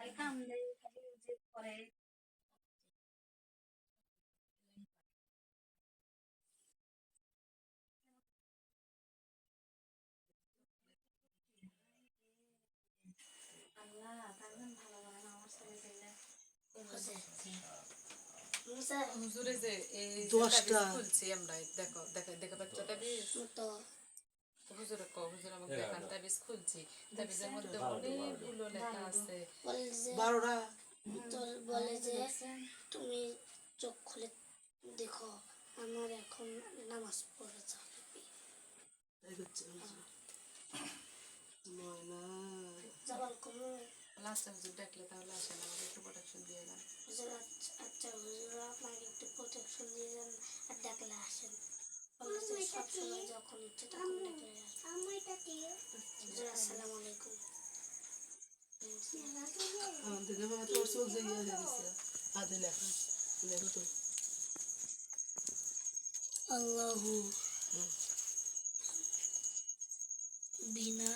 খালি কাম দেয় খালি যে করে হুজুরে যে এই দশটা। খুলছি আমরা দেখো দেখো দেখো বাচ্চা তাবিজ। হুজুরে কো হুজুর আমাকে দেখান তাবিজ খুলছি। তাবিজের মধ্যে অনেকগুলো লেখা আছে। বারোটা। বলে যে তুমি চোখ খুলে দেখো আমার এখন নামাজ পড়ে যাবে। লাস্টে হুজুর দেখলে তাহলে আসে না আমাকে একটু প্রোটেকশন দিয়ে যান হুজুর আচ্ছা আচ্ছা হুজুর আপনাকে একটু প্রোটেকশন দিয়ে যান আর ডাকলে আসেন। সবসময় যখন ইচ্ছে তখন ডাকলে আসেন। হুজুর আসসালামু আলাইকুম আমাদের বাবা তোর চোখ জায়গা গেছে। আদে লেখা লেখো তো। আল্লাহু। বিনা